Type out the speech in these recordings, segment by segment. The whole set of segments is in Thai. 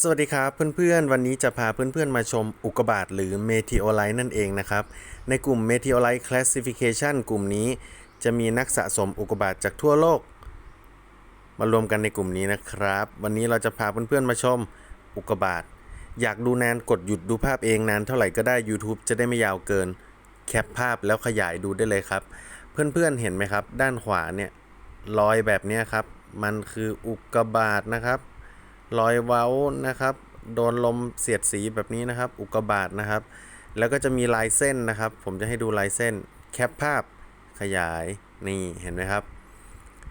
สวัสดีครับเพื่อนๆ วันนี้จะพาเพื่อนๆมาชมอุกกาบาตหรือ Meteorite นั่นเองนะครับ ในกลุ่ม Meteorite Classification กลุ่มนี้ จะมีนักสะสมอุกกาบาตจากทั่วโลก มารวมกันในกลุ่มนี้นะครับ วันนี้เราจะพาเพื่อนๆมาชมอุกกาบาตอยากดูนานกดหยุดดูภาพเองนานเท่าไหร่ก็ได้ YouTube จะได้ไม่ยาวเกิน แคปภาพแล้วขยายดูได้เลยครับ เพื่อนๆเห็นไหมครับ ด้านขวาเนี่ยรอยแบบนี้ครับ มันคืออุกกาบาตนะครับ รอยเว้านะครับ โดนลมเสียดสีแบบนี้นะครับ อุกกาบาตนะครับ แล้วก็จะมีลายเส้นนะครับ ผมจะให้ดูลายเส้นแคปภาพขยายนี่เห็นไหมครับ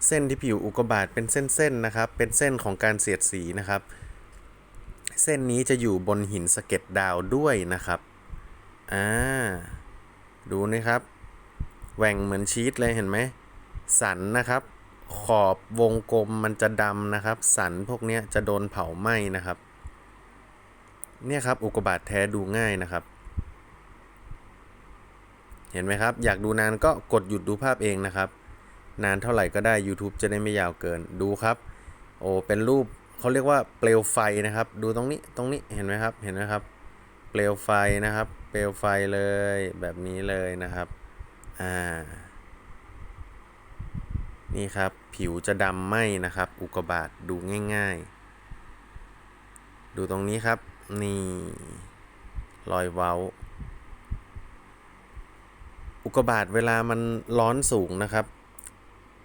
เส้นที่ผิวอุกกาบาตเป็นเส้นๆนะครับ เป็นเส้นของการเสียดสีนะครับ เส้นนี้จะอยู่บนหินสะเก็ดดาวด้วยนะครับอ่าดูนะครับแหว่งเหมือนชีสเลยเห็นไหมสันนะครับ ขอบวงกลมมันจะดำนะครับ สันพวกนี้จะโดนเผาไหม้นะครับ เนี่ยครับอุกกาบาตแท้ดูง่ายนะครับ เห็นไหมครับ อยากดูนานก็กดหยุดดูภาพเองนะครับ นานเท่าไหร่ก็ได้ YouTube จะได้ไม่ยาวเกินดูครับ โอ้เป็นรูปเขาเรียกว่าเปลวไฟนะครับ ดูตรงนี้ตรงนี้เห็นไหมครับเห็นไหมครับ เปลวไฟนะครับ เปลวไฟเลยแบบนี้เลยนะครับ อ่า นี่ครับ ผิวจะดำไหมนะครับ อุกบาตดูง่ายๆ ดูตรงนี้ครับ นี่ รอยเว้า อุกบาตเวลามันร้อนสูงนะครับ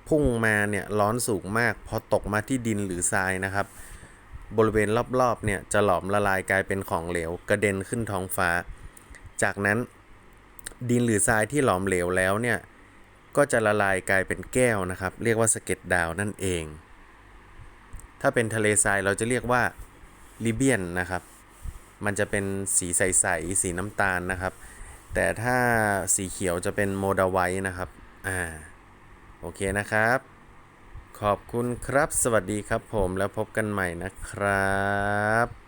พุ่งมาเนี่ยร้อนสูงมาก พอตกมาที่ดินหรือทรายนะครับ บริเวณรอบๆเนี่ยจะหลอมละลายกลายเป็นของเหลว กระเด็นขึ้นท้องฟ้า จากนั้นดินหรือทรายที่หลอมเหลวแล้วเนี่ย ก็จะละลายกลายเป็นแก้วนะครับ เรียกว่าสะเก็ดดาวนั่นเอง ถ้าเป็นทะเลทรายเราจะเรียกว่าลิเบียนนะครับ มันจะเป็นสีใสๆสีน้ำตาลนะครับ แต่ถ้าสีเขียวจะเป็นโมดาไวนะครับ อ่า โอเคนะครับ ขอบคุณครับ สวัสดีครับผมแล้วพบกันใหม่นะครับ